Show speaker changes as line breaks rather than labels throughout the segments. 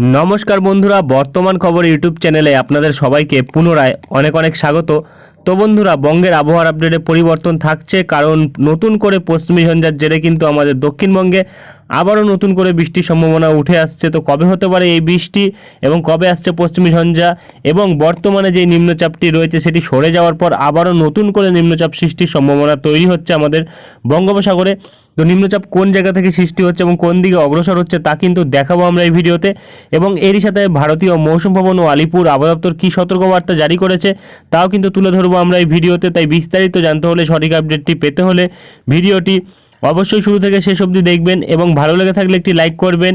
নমস্কার বন্ধুরা, বর্তমান খবর ইউটিউব চ্যানেলে আপনাদের সবাইকে পুনরায় অনেক অনেক স্বাগত। তো বন্ধুরা, বঙ্গের আবহাওয়ার আপডেটে পরিবর্তন থাকছে, কারণ নতুন করে পশ্চিমী ঝঞ্ঝার জেরে কিন্তু আমাদের দক্ষিণবঙ্গে আবারও নতুন করে বৃষ্টির সম্ভাবনা উঠে আসছে। তো কবে হতে পারে এই বৃষ্টি এবং কবে আসছে পশ্চিমী ঝঞ্ঝা এবং বর্তমানে যে নিম্নচাপটি রয়েছে সেটি সরে যাওয়ার পর আবারও নতুন করে নিম্নচাপ সৃষ্টির সম্ভাবনা তৈরি হচ্ছে আমাদের বঙ্গোপসাগরে। তো নিম্নচাপ কোন জায়গা থেকে সৃষ্টি হচ্ছে এবং কোন দিকে অগ্রসর হচ্ছে তা কিন্তু দেখাবো আমরা এই ভিডিওতে। এবং এরই সাথে ভারতীয় মৌসুম ভবন ও আলিপুর আবহাওয়া কী সতর্কবার্তা জারি করেছে তাও কিন্তু তুলে ধরবো আমরা এই ভিডিওতে। তাই বিস্তারিত জানতে হলে সঠিক আপডেটটি পেতে হলে ভিডিওটি অবশ্যই শুরু থেকে শেষ অবধি দেখবেন এবং ভালো লেগে থাকলে একটি লাইক করবেন।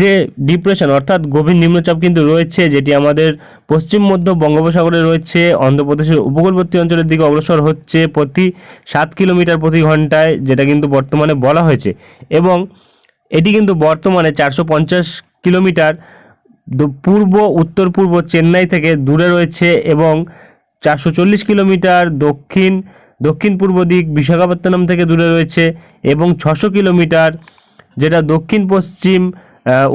যে ডিপ্রেশন অর্থাৎ গভীর নিম্নচাপ কিন্তু রয়েছে, যেটি আমাদের পশ্চিম মধ্য বঙ্গোপসাগরে রয়েছে, অন্ধ্রপ্রদেশের উপকূলবর্তী অঞ্চলের দিকে অগ্রসর হচ্ছে প্রতি সাত কিলোমিটার প্রতি ঘন্টায়, যেটা কিন্তু বর্তমানে বলা হয়েছে। এবং এটি কিন্তু বর্তমানে চারশো পঞ্চাশ কিলোমিটার পূর্ব, উত্তর, পূর্ব চেন্নাই থেকে দূরে রয়েছে এবং চারশো চল্লিশ কিলোমিটার দক্ষিণ দক্ষিণ পূর্ব দিক বিশাখাপত্তনম থেকে দূরে রয়েছে এবং ছশো কিলোমিটার যেটা দক্ষিণ পশ্চিম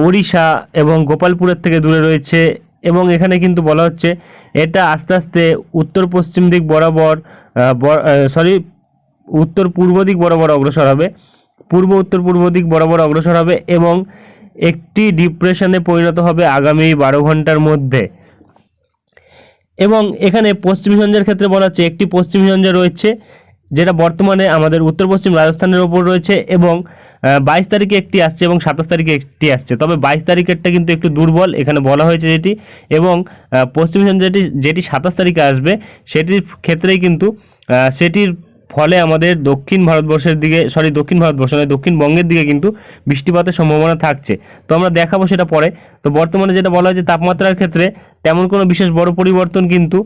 ওড়িশা এবং গোপালপুরের থেকে দূরে রয়েছে এবং এখানে কিন্তু বলা হচ্ছে এটা আস্তে আস্তে উত্তর পশ্চিম দিক বরাবর সরি উত্তর পূর্ব দিক বরাবর অগ্রসর হবে, পূর্ব উত্তর পূর্ব দিক বরাবর অগ্রসর হবে এবং একটি ডিপ্রেশনে পরিণত হবে আগামী বারো ঘণ্টার মধ্যে। এবং এখানে পশ্চিমী ঝঞ্ঝার ক্ষেত্রে বলা হচ্ছে একটি পশ্চিমী ঝঞ্ঝা রয়েছে, যেটা বর্তমানে আমাদের উত্তর পশ্চিম রাজস্থানের ওপর রয়েছে এবং বাইশ তারিখে একটি আসছে এবং সাতাশ তারিখে একটি আসছে। তবে বাইশ তারিখেরটা কিন্তু একটু দুর্বল, এখানে বলা হয়েছে যেটি এবং পশ্চিমী ঝঞ্ঝাটি যেটি সাতাশ তারিখে আসবে, সেটির ক্ষেত্রেই কিন্তু সেটির ফলে আমাদের দক্ষিণ ভারতবর্ষের দিকে সরি দক্ষিণ ভারতবর্ষ নয়, দক্ষিণবঙ্গের দিকে কিন্তু বৃষ্টিপাতের সম্ভাবনা থাকছে। তো আমরা দেখাবো সেটা পরে। তো বর্তমানে যেটা বলা হয়েছে, তাপমাত্রার ক্ষেত্রে তেমন কোনো বিশেষ বড় পরিবর্তন কিন্তু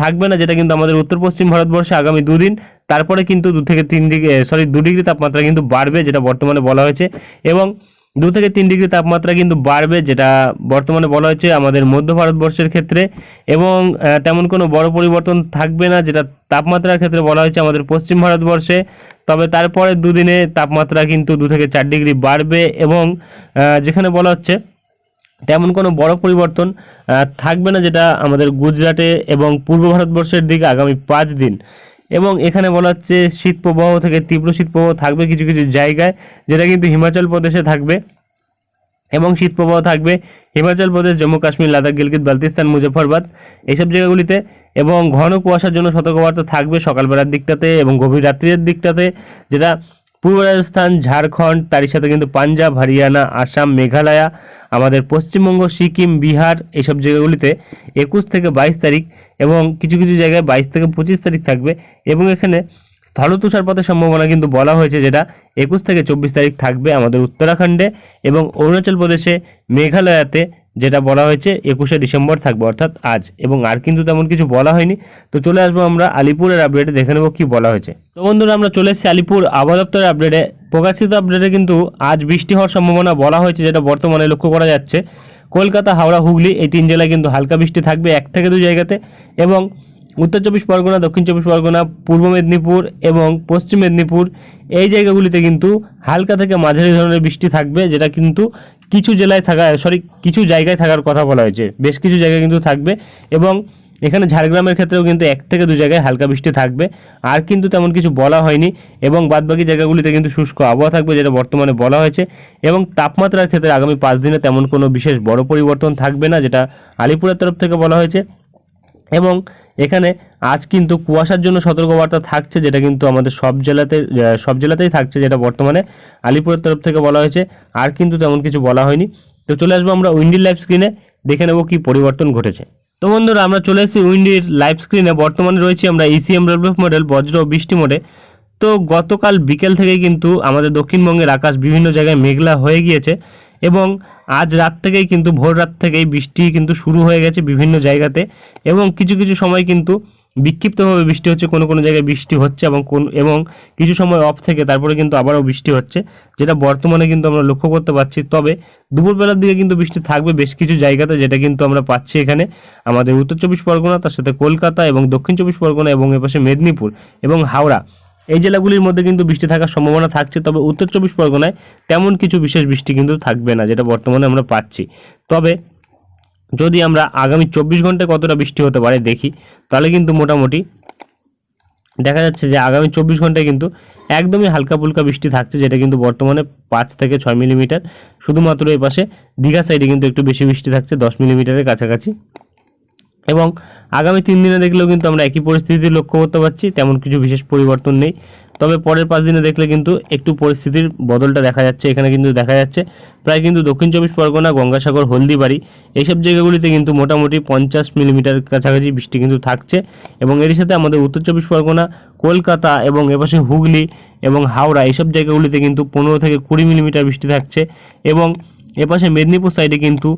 থাকবে না, যেটা কিন্তু আমাদের উত্তর পশ্চিম ভারতবর্ষে আগামী দুদিন তারপরে কিন্তু দু থেকে তিন ডিগ্রি সরি দু ডিগ্রি তাপমাত্রা কিন্তু বাড়বে, যেটা বর্তমানে বলা হয়েছে। এবং দু থেকে তিন ডিগ্রি তাপমাত্রা কিন্তু বাড়বে, যেটা বর্তমানে বলা হয়েছে আমাদের মধ্য ভারতবর্ষের ক্ষেত্রে। এবং তেমন কোনো বড় পরিবর্তন থাকবে না, যেটা তাপমাত্রার ক্ষেত্রে বলা হয়েছে আমাদের পশ্চিম ভারতবর্ষে। তবে তারপরে দুদিনে তাপমাত্রা কিন্তু দু থেকে চার ডিগ্রি বাড়বে এবং যেখানে বলা হচ্ছে তেমন কোনো বড় পরিবর্তন থাকবে না, যেটা আমাদের গুজরাটে এবং পূর্ব ভারতবর্ষের দিকে আগামী পাঁচ দিন। এবং এখানে বলা হচ্ছে শীত প্রবাহ থেকে তীব্র শীত প্রবাহ থাকবে কিছু কিছু জায়গায়, যেটা কিন্তু হিমাচল প্রদেশে থাকবে। এবং শীত প্রবাহ থাকবে হিমাচল প্রদেশ, জম্মু কাশ্মীর, লাদাখ, গিলগিত বালতিস্তান মুজফরবাদ এইসব জায়গাগুলিতে। এবং ঘন কুয়াশার জন্য সতর্কবার্তা থাকবে সকালবেলার দিকটাতে এবং গভীর রাত্রির দিকটাতে, যেটা পূর্ব রাজস্থান, ঝাড়খণ্ড, তারই সাথে কিন্তু পাঞ্জাব, হরিয়ানা, আসাম, মেঘালয়া, আমাদের পশ্চিমবঙ্গ, সিকিম, বিহার এইসব জায়গাগুলিতে একুশ থেকে বাইশ তারিখ এবং কিছু কিছু জায়গায় বাইশ থেকে পঁচিশ তারিখ থাকবে এবং এখানে স্থল তুষারপাতের সম্ভাবনা কিন্তু বলা হয়েছে যেটা একুশ থেকে চব্বিশ তারিখ থাকবে আমাদের উত্তরাখণ্ডে এবং অরুণাচল প্রদেশে মেঘালয়াতে যেটা বলা হয়েছে একুশে ডিসেম্বর থাকবে অর্থাৎ আজ এবং আর কিন্তু তেমন কিছু বলা হয়নি। তো চলে আসব আমরা আলিপুরের আপডেটে দেখে নেব কী বলা হয়েছে। তো বন্ধুরা, আমরা চলে এসেছি আলিপুর আবহাওয়া দপ্তরের আপডেটে প্রকাশিত আপডেটে কিন্তু আজ বৃষ্টি হওয়ার সম্ভাবনা বলা হয়েছে যেটা বর্তমানে লক্ষ্য করা যাচ্ছে। কলকাতা, হাওড়া, হুগলি এই তিন জেলায় কিন্তু হালকা বৃষ্টি থাকবে এক থেকে দু জায়গাতে এবং উত্তর চব্বিশ পরগনা, দক্ষিণ চব্বিশ পরগনা, পূর্ব মেদিনীপুর এবং পশ্চিম মেদিনীপুর এই জায়গাগুলিতে কিন্তু হালকা থেকে মাঝারি ধরনের বৃষ্টি থাকবে যেটা কিন্তু কিছু জেলায় থাকা সরি কিছু জায়গায় থাকার কথা বলা হয়েছে। বেশ কিছু জায়গায় কিন্তু থাকবে এবং এখানে ঝাড়গ্রামের ক্ষেত্রেও কিন্তু এক থেকে দু জায়গায় হালকা বৃষ্টি থাকবে। আর কিন্তু তেমন কিছু বলা হয়নি এবং বাদবাকি জায়গাগুলিতে কিন্তু শুষ্ক আবহাওয়া থাকবে যেটা বর্তমানে বলা হয়েছে এবং তাপমাত্রার ক্ষেত্রে আগামী পাঁচ দিনে তেমন কোনো বিশেষ বড় পরিবর্তন থাকবে না, যেটা আলিপুরের তরফ থেকে বলা হয়েছে। এবং এখানে আজ কিন্তু কুয়াশার জন্য সতর্কবার্তা থাকছে, যেটা কিন্তু আমাদের সব জেলাতে সব জেলাতেই থাকছে, যেটা বর্তমানে আলিপুরের তরফ থেকে বলা হয়েছে। আর কিন্তু তেমন কিছু বলা হয়নি। তো চলে আসব আমরা উইন্ডির লাইভ স্ক্রিনে, দেখে নেব কি পরিবর্তন ঘটেছে। তো বন্ধুরা, আমরা চলে এসেছি উইন্ডির লাইভ স্ক্রিনে বর্তমানে রয়েছি আমরা ইসিএম ডেভেলপ মডেল বজ্র বৃষ্টি মোডে তো গতকাল বিকেল থেকেই কিন্তু আমাদের দক্ষিণবঙ্গের আকাশ বিভিন্ন জায়গায় মেঘলা হয়ে গিয়েছে এবং আজ রাত থেকেই কিন্তু ভোর রাত থেকেই বৃষ্টি কিন্তু শুরু হয়ে গেছে বিভিন্ন জায়গাতে এবং কিছু কিছু সময় কিন্তু বিক্ষিপ্তভাবে বৃষ্টি হচ্ছে, কোনো কোনো জায়গায় বৃষ্টি হচ্ছে এবং কোন, এবং কিছু সময় অফ থেকে তারপরে কিন্তু আবারও বৃষ্টি হচ্ছে, যেটা বর্তমানে কিন্তু আমরা লক্ষ্য করতে পারছি। তবে দুপুরবেলার দিকে কিন্তু বৃষ্টি থাকবে বেশ কিছু জায়গাতে, যেটা কিন্তু আমরা পাচ্ছি এখানে আমাদের উত্তর চব্বিশ পরগনা, তার সাথে কলকাতা এবং দক্ষিণ চব্বিশ পরগনা এবং এপাশে মেদিনীপুর এবং হাওড়া। এই জেলাগুলির মধ্যে কিন্তু বৃষ্টি থাকার সম্ভাবনা থাকছে, তবে উত্তর চব্বিশ পরগনায় তেমন কিছু বিশেষ বৃষ্টি কিন্তু থাকবে না, যেটা বর্তমানে আমরা পাচ্ছি। তবে যদি আমরা আগামী চব্বিশ ঘন্টায় কতটা বৃষ্টি হতে পারে দেখি, তাহলে কিন্তু মোটামুটি দেখা যাচ্ছে যে আগামী চব্বিশ ঘন্টায় কিন্তু একদমই হালকা ফুলকা বৃষ্টি থাকছে, যেটা কিন্তু বর্তমানে পাঁচ থেকে ছয় মিলিমিটার। শুধুমাত্র এই পাশে দীঘা সাইডে কিন্তু একটু বেশি বৃষ্টি থাকছে, দশ মিলিমিটারের কাছাকাছি। এবং আগামী তিন দিনে দেখলেও কিন্তু আমরা একই পরিস্থিতি লক্ষ্য করতে পারছি, তেমন কিছু বিশেষ পরিবর্তন নেই। তবে পরের পাঁচ দিনে দেখলে কিন্তু একটু পরিস্থিতির বদলটা দেখা যাচ্ছে। এখানে কিন্তু দেখা যাচ্ছে প্রায় কিন্তু দক্ষিণ চব্বিশ পরগনা, গঙ্গাসাগর, হলদিবাড়ি এইসব জায়গাগুলিতে কিন্তু মোটামুটি পঞ্চাশ মিলিমিটার কাছাকাছি বৃষ্টি কিন্তু থাকছে এবং এর সাথে আমাদের উত্তর চব্বিশ পরগনা, কলকাতা এবং এপাশে হুগলি এবং হাওড়া এইসব জায়গাগুলিতে কিন্তু পনেরো থেকে কুড়ি মিলিমিটার বৃষ্টি থাকছে এবং এপাশে মেদিনীপুর সাইডে কিন্তু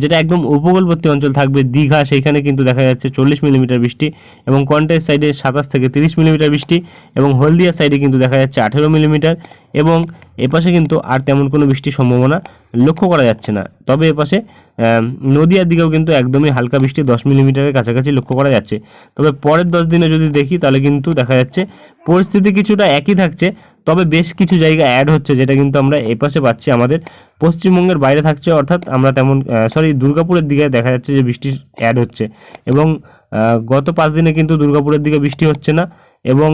যেটা একদম উপকূলবর্তী অঞ্চল থাকবে, দীঘা, সেইখানে কিন্তু দেখা যাচ্ছে চল্লিশ মিলিমিটার বৃষ্টি এবং কন্টেস সাইডে সাতাশ থেকে তিরিশ মিলিমিটার বৃষ্টি এবং হলদিয়া সাইডে কিন্তু দেখা যাচ্ছে আঠেরো মিলিমিটার এবং এপাশে কিন্তু আর তেমন কোনো বৃষ্টির সম্ভাবনা লক্ষ্য করা যাচ্ছে না। তবে এপাশে নদিয়ার দিকেও কিন্তু একদমই হালকা বৃষ্টি দশ মিলিমিটারের কাছাকাছি লক্ষ্য করা যাচ্ছে। তবে পরের দশ দিনে যদি দেখি, তাহলে কিন্তু দেখা যাচ্ছে পরিস্থিতি কিছুটা একই থাকছে। তবে বেশ কিছু জায়গা অ্যাড হচ্ছে যেটা কিন্তু আমরা এপাশে পাচ্ছি। আমাদের পশ্চিমবঙ্গের বাইরে থাকছে, অর্থাৎ আমরা তেমন সরি দুর্গাপুরের দিকে দেখা যাচ্ছে যে বৃষ্টি অ্যাড হচ্ছে। এবং গত পাঁচ দিনে কিন্তু দুর্গাপুরের দিকে বৃষ্টি হচ্ছে না এবং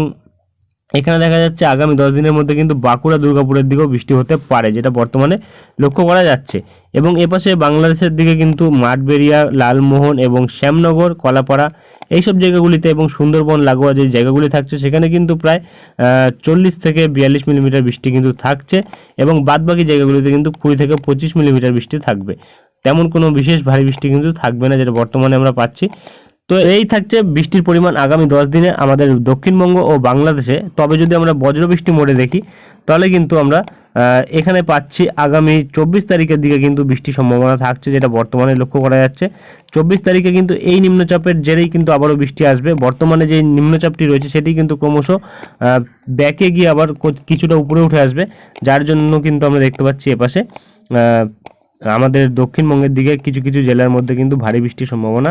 এখানে দেখা যাচ্ছে আগামী দশ দিনের মধ্যে কিন্তু বাঁকুড়া দুর্গাপুরের দিকেও বৃষ্টি হতে পারে, যেটা বর্তমানে লক্ষ্য করা যাচ্ছে। এবং এপাশে বাংলাদেশের দিকে কিন্তু মাঠবেড়িয়া, লালমোহন এবং শ্যামনগর, কলাপাড়া এইসব জায়গাগুলিতে এবং সুন্দরবন, লাগোয়া যে জায়গাগুলি থাকছে, সেখানে কিন্তু প্রায় চল্লিশ থেকে বিয়াল্লিশ মিলিমিটার বৃষ্টি কিন্তু থাকছে এবং বাদবাকি জায়গাগুলিতে কিন্তু কুড়ি থেকে পঁচিশ মিলিমিটার বৃষ্টি থাকবে। তেমন কোনো বিশেষ ভারী বৃষ্টি কিন্তু থাকবে না, যেটা বর্তমানে আমরা পাচ্ছি। তো এই থাকছে বৃষ্টির পরিমাণ আগামী দশ দিনে আমাদের দক্ষিণবঙ্গ ও বাংলাদেশে। তবে যদি আমরা বজ্রবৃষ্টি মোড়ে দেখি, তাহলে কিন্তু আমরা এখানে পাচ্ছি আগামী চব্বিশ তারিখের দিকে কিন্তু বৃষ্টির সম্ভাবনা থাকছে, যেটা বর্তমানে লক্ষ্য করা যাচ্ছে। চব্বিশ তারিখে কিন্তু এই নিম্নচাপের জেরেই কিন্তু আবারও বৃষ্টি আসবে। বর্তমানে যে নিম্নচাপটি রয়েছে সেটি কিন্তু ক্রমশ ব্যাকে গিয়ে আবার কিছুটা উপরে উঠে আসবে, যার জন্য কিন্তু আমরা দেখতে পাচ্ছি এপাশে আমাদের দক্ষিণবঙ্গের দিকে কিছু কিছু জেলার মধ্যে কিন্তু ভারী বৃষ্টির সম্ভাবনা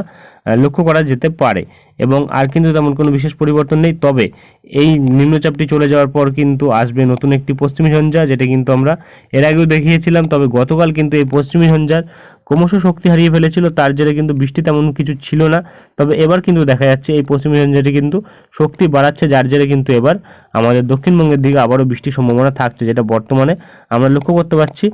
লক্ষ্য করা যেতে পারে। এবং আর কিন্তু তেমন কোনো বিশেষ পরিবর্তন নেই। তবে এই নিম্নচাপটি চলে যাওয়ার পর কিন্তু আসবে নতুন একটি পশ্চিমী ঝঞ্ঝা, যেটা কিন্তু আমরা এর আগেও দেখিয়েছিলাম। তবে গতকাল কিন্তু এই পশ্চিমী ঝঞ্ঝার ক্রমশ শক্তি হারিয়ে ফেলেছিল। তার জেরে কিন্তু বৃষ্টি তেমন কিছু ছিল না। তবে এবার কিন্তু দেখা যাচ্ছে এই পশ্চিমী ঝঞ্ঝাটি কিন্তু শক্তি বাড়াচ্ছে, যার জেরে কিন্তু এবার আমাদের দক্ষিণবঙ্গের দিকে আবারও বৃষ্টির সম্ভাবনা থাকছে, যেটা বর্তমানে আমরা লক্ষ্য করতে পারছি।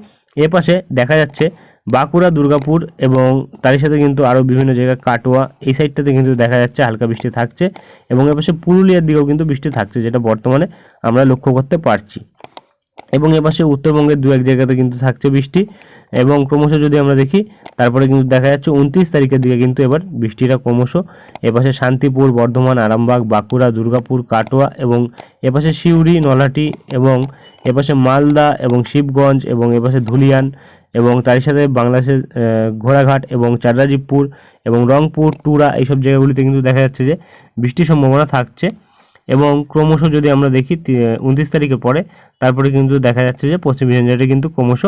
এ পাশে দেখা যাচ্ছে বাঁকুড়া, দুর্গাপুর এবং তারই সাথে কিন্তু আরও বিভিন্ন জায়গায় কাটোয়া, এই সাইডটাতে কিন্তু দেখা যাচ্ছে হালকা বৃষ্টি থাকছে এবং এ পাশে পুরুলিয়ার দিকেও কিন্তু বৃষ্টি থাকছে, যেটা বর্তমানে আমরা লক্ষ্য করতে পারছি। এবং এপাশে উত্তরবঙ্গের দু এক জায়গাতে কিন্তু থাকছে বৃষ্টি এবং ক্রমশ যদি আমরা দেখি, তারপরে কিন্তু দেখা যাচ্ছে উনত্রিশ তারিখের দিকে কিন্তু এবার বৃষ্টিটা ক্রমশ। এপাশে শান্তিপুর, বর্ধমান, আরামবাগ, বাঁকুড়া, দুর্গাপুর, কাটোয়া এবং এপাশে সিউড়ি নলাটি এবং এপাশে মালদা এবং শিবগঞ্জ এবং এপাশে ধুলিয়ান এবং তার সাথে বাংলাদেশের ঘোড়াঘাট এবং চাররাজীবপুর এবং রংপুর, টুরা এইসব জায়গাগুলিতে কিন্তু দেখা যাচ্ছে যে বৃষ্টির সম্ভাবনা থাকছে। এবং ক্রমশ যদি আমরা দেখি উনত্রিশ তারিখে পরে তারপরে কিন্তু দেখা যাচ্ছে যে পশ্চিম বিহঞ্জাটি কিন্তু ক্রমশ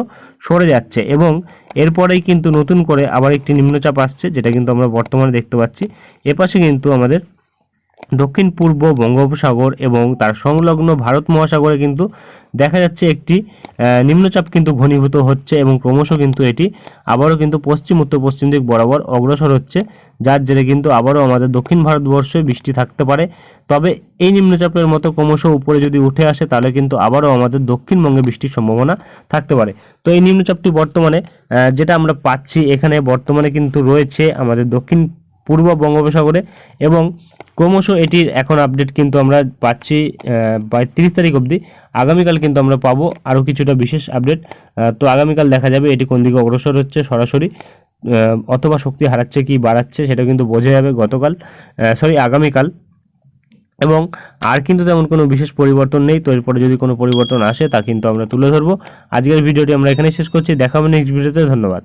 সরে যাচ্ছে এবং এরপরেই কিন্তু নতুন করে আবার একটি নিম্নচাপ আসছে, যেটা কিন্তু আমরা বর্তমানে দেখতে পাচ্ছি। এপাশে কিন্তু আমাদের দক্ষিণ পূর্ব বঙ্গোপসাগর এবং তার সংলগ্ন ভারত মহাসাগরে কিন্তু দেখা যাচ্ছে একটি নিম্নচাপ কিন্তু ঘনীভূত হচ্ছে এবং ক্রমশ কিন্তু এটি আবারও কিন্তু পশ্চিম, উত্তর, পশ্চিম দিক বরাবর অগ্রসর হচ্ছে, যার জেরে কিন্তু আবারও আমাদের দক্ষিণ ভারতবর্ষে বৃষ্টি থাকতে পারে। তবে এই নিম্নচাপের মতো ক্রমশ উপরে যদি উঠে আসে, তাহলে কিন্তু আবারও আমাদের দক্ষিণবঙ্গে বৃষ্টির সম্ভাবনা থাকতে পারে। তো এই নিম্নচাপটি বর্তমানে যেটা আমরা পাচ্ছি এখানে বর্তমানে কিন্তু রয়েছে আমাদের দক্ষিণ পূর্ব বঙ্গোপসাগরে এবং ক্রমশ এটির এখন আপডেট কিন্তু আমরা পাচ্ছি তিরিশ তারিখ অবধি। আগামীকাল কিন্তু আমরা পাবো আরও কিছুটা বিশেষ আপডেট তো আগামীকাল দেখা যাবে এটি কোন দিকে অগ্রসর হচ্ছে সরাসরি। অথবা শক্তি হারাচ্ছে কি বাড়াচ্ছে সেটা কিন্তু বোঝা যাবে গতকাল সরি আগামীকাল। এবং আর কিন্তু তেমন কোনো বিশেষ পরিবর্তন নেই, তো এরপরে যদি কোনো পরিবর্তন আসে তা কিন্তু আমরা তুলে ধরবো। আজকের ভিডিওটি আমরা এখানে শেষ করছি দেখাবো নেক্সট ভিডিওতে ধন্যবাদ।